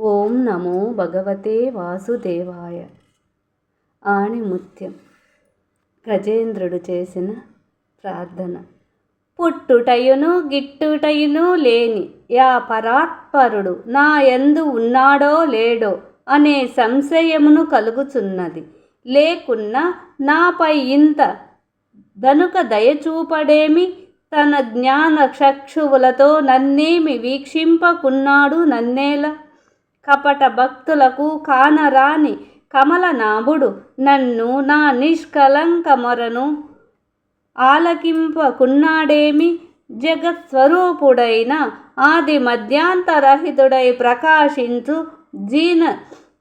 ఓం నమో భగవతే వాసుదేవాయ. ఆణిముత్యం. గజేంద్రుడు చేసిన ప్రార్థన. పుట్టుటయును గిట్టుటయును లేని యా పరాత్పరుడు నా ఎందు ఉన్నాడో లేడో అనే సంశయమును కలుగుచున్నది. లేకున్నా నాపై ఇంత దనుక దయచూపడేమి? తన జ్ఞాన చక్షువులతో నన్నేమి వీక్షింపకున్నాడు నన్నేలా? కపట భక్తులకు కానరాని కమలనాభుడు నన్ను నా నిష్కలంకమరను ఆలకింపకున్నాడేమి? జగత్స్వరూపుడైన ఆది మధ్యాంతరహితుడై ప్రకాశించు జీన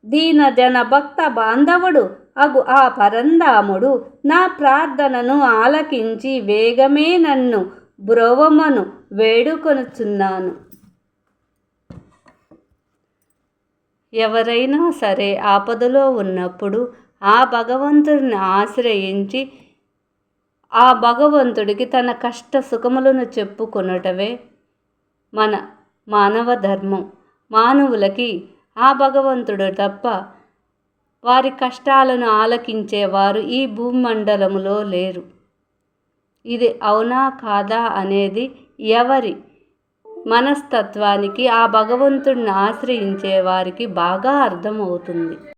దీన జన భక్త బాంధవుడు అగు ఆ పరందాముడు నా ప్రార్థనను ఆలకించి వేగమే నన్ను బ్రోవమను వేడుకొనుచున్నాను. ఎవరైనా సరే ఆపదలో ఉన్నప్పుడు ఆ భగవంతుడిని ఆశ్రయించి ఆ భగవంతుడికి తన కష్ట సుఖములను చెప్పుకొనటమే మన మానవ ధర్మం. మానవులకి ఆ భగవంతుడు తప్ప వారి కష్టాలను ఆలకించేవారు ఈ భూమండలములో లేరు. ఇది అవునా కాదా అనేది ఎవరి మనస్తత్వానికి ఆ భగవంతుడిని ఆశ్రయించే వారికి బాగా అర్థమవుతుంది.